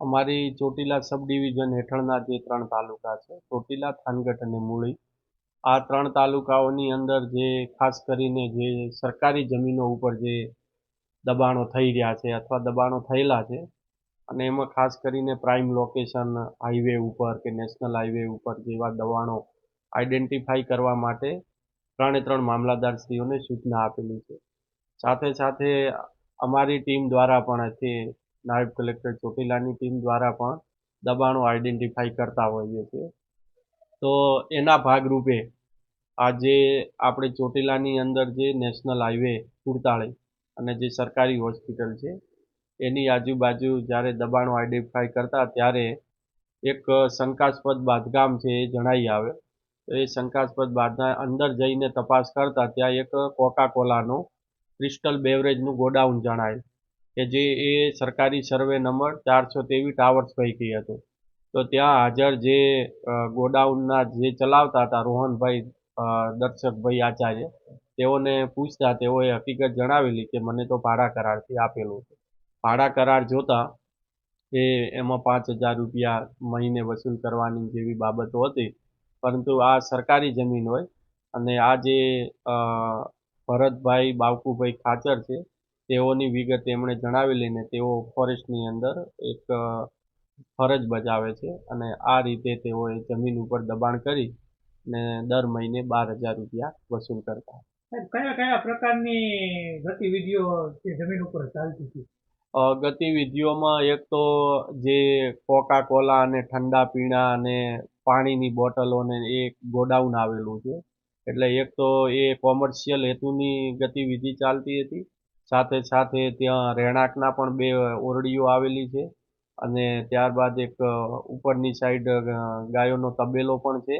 અમારી ચોટીલા સબ ડિવિઝન હેઠળના જે ત્રણ તાલુકા છે, ચોટીલા, થાનગઢ અને મૂળી, આ ત્રણ તાલુકાઓની અંદર જે ખાસ કરીને જે સરકારી જમીનો ઉપર જે દબાણો થઈ રહ્યા છે અથવા દબાણો થયેલા છે અને એમાં ખાસ કરીને પ્રાઇમ લોકેશન, હાઈવે ઉપર કે નેશનલ હાઈવે ઉપર જેવા દબાણો આઈડેન્ટિફાઈ કરવા માટે ત્રણે ત્રણ મામલાદારશ્રીઓને સૂચના આપેલી છે. સાથે સાથે અમારી ટીમ દ્વારા પણ તે નાયબ કલેક્ટર ચોટીલાની ટીમ દ્વારા પણ દબાણો આઈડેન્ટિફાઈ કરતા હોઈએ છીએ. તો એના ભાગરૂપે આજે આપણે ચોટીલાની અંદર જે નેશનલ હાઈવે કુડતાળી અને જે સરકારી હોસ્પિટલ છે, એની આજુબાજુ જ્યારે દબાણો આઈડેન્ટિફાઈ કરતા ત્યારે એક શંકાસ્પદ બાંધકામ છે એ જણાઈ આવે. તો એ શંકાસ્પદ બાંધના અંદર જઈને તપાસ કરતા ત્યાં એક કોકા કોલાનું ક્રિસ્ટલ બેવરેજનું ગોડાઉન જણાય. કે જે એ સરકારી સર્વે નંબર ચારસો ત્રેવીસ ટાવર્સ પૈકી હતું. તો ત્યાં હાજર જે ગોડાઉનના જે ચલાવતા હતા રોહનભાઈ દર્શકભાઈ આચાર્ય, તેઓને પૂછતા તેઓએ હકીકત જણાવેલી કે મને તો ભાડા કરારથી આપેલું છે ભાડા કરાર જોતા એ એમાં પાંચ હજાર રૂપિયા મહિને વસૂલ કરવાની જેવી બાબતો હતી, પરંતુ આ સરકારી જમીન હોય અને આ જે ભરતભાઈ બાવકુભાઈ ખાચર છે તેઓની વિગત એમણે જણાવેલીને તેઓ ફોરેસ્ટની અંદર એક ફરજ બજાવે છે અને આ રીતે તેઓએ જમીન ઉપર દબાણ કરી ને દર મહિને બાર હજાર રૂપિયા વસૂલ કરતા. કયા કયા પ્રકારની ગતિવિધિઓ તે જમીન ઉપર ચાલતી હતી? ગતિવિધિઓમાં એક તો જે કોકા કોલા અને ઠંડા પીણા અને પાણીની બોટલોને એ ગોડાઉન આવેલું છે. એટલે એક તો એ કોમર્શિયલ હેતુની ગતિવિધિ ચાલતી હતી. સાથે સાથે ત્યાં રહેણાંકના પણ બે ઓરડીઓ આવેલી છે અને ત્યારબાદ એક ઉપરની સાઈડ ગાયોનો તબેલો પણ છે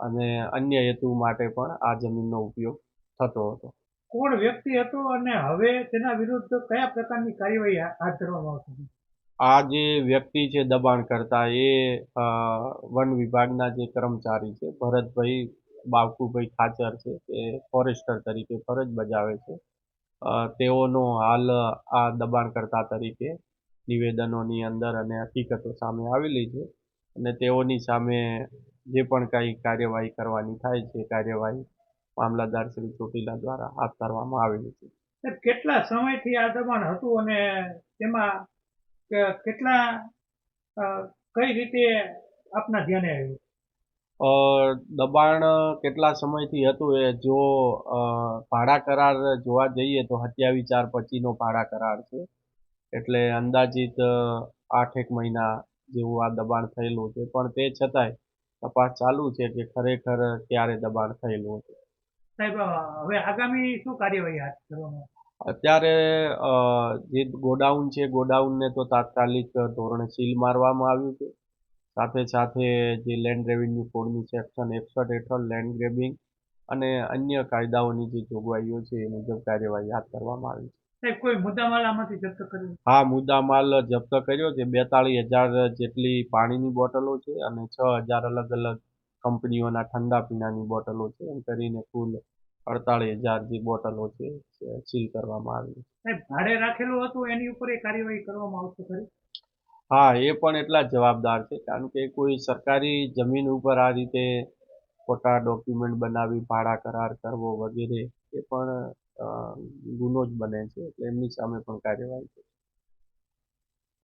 અને અન્ય હેતુ માટે પણ આ જમીનનો ઉપયોગ થતો હતો. કોણ વ્યક્તિ હતો અને હવે તેના વિરુદ્ધ કયા પ્રકારની કાર્યવાહી હાથ ધરવામાં આવશે? આ જે વ્યક્તિ છે દબાણ કરતા એ વન વિભાગના જે કર્મચારી છે ભરતભાઈ બાવકુભાઈ ખાચર છે એ ફોરેસ્ટર તરીકે ફરજ બજાવે છે. તેઓનો હાલ, આ દબાણકર્તા તરીકે નિવેદનોની અંદર અને હકીકતો સામે આવેલી છે અને તેઓની સામે જે પણ કાંઈ કાર્યવાહી કરવાની થાય છે કાર્યવાહી મામલતદાર શ્રી ચોટીલા દ્વારા હાથ ધરવામાં આવેલી છે. કેટલા સમયથી આ દબાણ હતું અને તેમાં કેટલા કઈ રીતે આપના ધ્યાને આવ્યું? દબાણ કેટલા સમયથી હતું એ જો ભાડા કરાર જોવા જઈએ તો સત્યાવીસ ચાર પચીસનો ભાડા કરાર છે. એટલે અંદાજિત આઠેક મહિના જેવું આ દબાણ થયેલું છે. પણ તે છતાંય તપાસ ચાલુ છે કે ખરેખર ક્યારે દબાણ થયેલું હતું. સાહેબ હવે આગામી શું કાર્યવાહી હાથ ધરવામાં અત્યારે જે ગોડાઉન છે ગોડાઉનને તો તાત્કાલિક ધોરણે સીલ મારવામાં આવ્યું છે. સાથે સાથે જે લેન્ડ રેવન્યુ કોડની સેક્શન એકસઠ હેઠળ લેન્ડ ગ્રેબિંગ અને અન્ય કાયદાઓની જે જોગવાઈઓ છે એ મુજબ કાર્યવાહી હાથ ધરવામાં આવી છે. સાહેબ કોઈ મુદ્દામાલ આમાંથી જપ્ત કર્યો? હા મુદ્દામાલ જપ્ત કર્યો છે. બેતાળીસ હજાર જેટલી પાણીની બોટલો છે અને છ હજાર અલગ અલગ કંપનીઓના ઠંડા પીણાની બોટલો છે. એમ કરીને કુલ અડતાળીસ હજાર જે બોટલો છે સીલ કરવામાં આવી ભાડે રાખેલું હતું એની ઉપર એ કાર્યવાહી કરવામાં આવશે ખરી? હા, એ પણ એટલા જ જવાબદાર છે. કારણ કે કોઈ સરકારી જમીન ઉપર આ રીતે ખોટા ડોક્યુમેન્ટ બનાવી, ભાડા કરાર કરવો વગેરે, એ પણ ગુનો જ બને છે. એટલે એમની સામે પણ કાર્યવાહી